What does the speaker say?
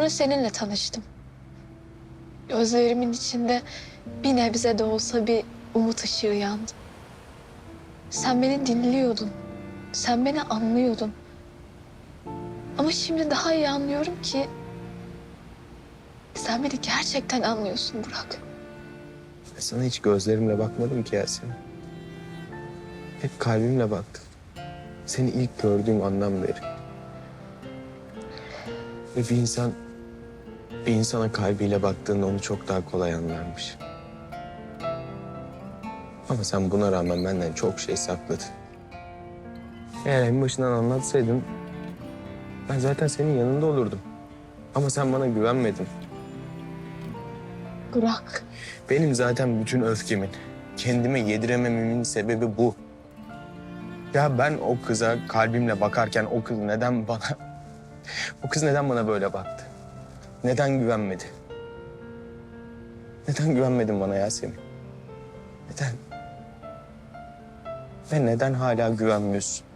Sonra seninle tanıştım. Gözlerimin içinde bir nebze de olsa bir umut ışığı yandı. Sen beni dinliyordun. Sen beni anlıyordun. Ama şimdi daha iyi anlıyorum ki sen beni gerçekten anlıyorsun Burak. Sana hiç gözlerimle bakmadım ki Yasemin. Hep kalbimle baktım. Seni ilk gördüğüm andan beri. Ve bir insan bir insana kalbiyle baktığında onu çok daha kolay anlarmış. Ama sen buna rağmen benden çok şey sakladın. Eğer en başından anlatsaydın ben zaten senin yanında olurdum. Ama sen bana güvenmedin. Burak. Benim zaten bütün öfkemin, kendime yediremememin sebebi bu. Ya ben o kıza kalbimle bakarken o kız neden bana... O kız neden bana böyle baktı? Neden güvenmedi? Neden güvenmedin bana Yasemin? Neden? Ve neden hala güvenmiyorsun?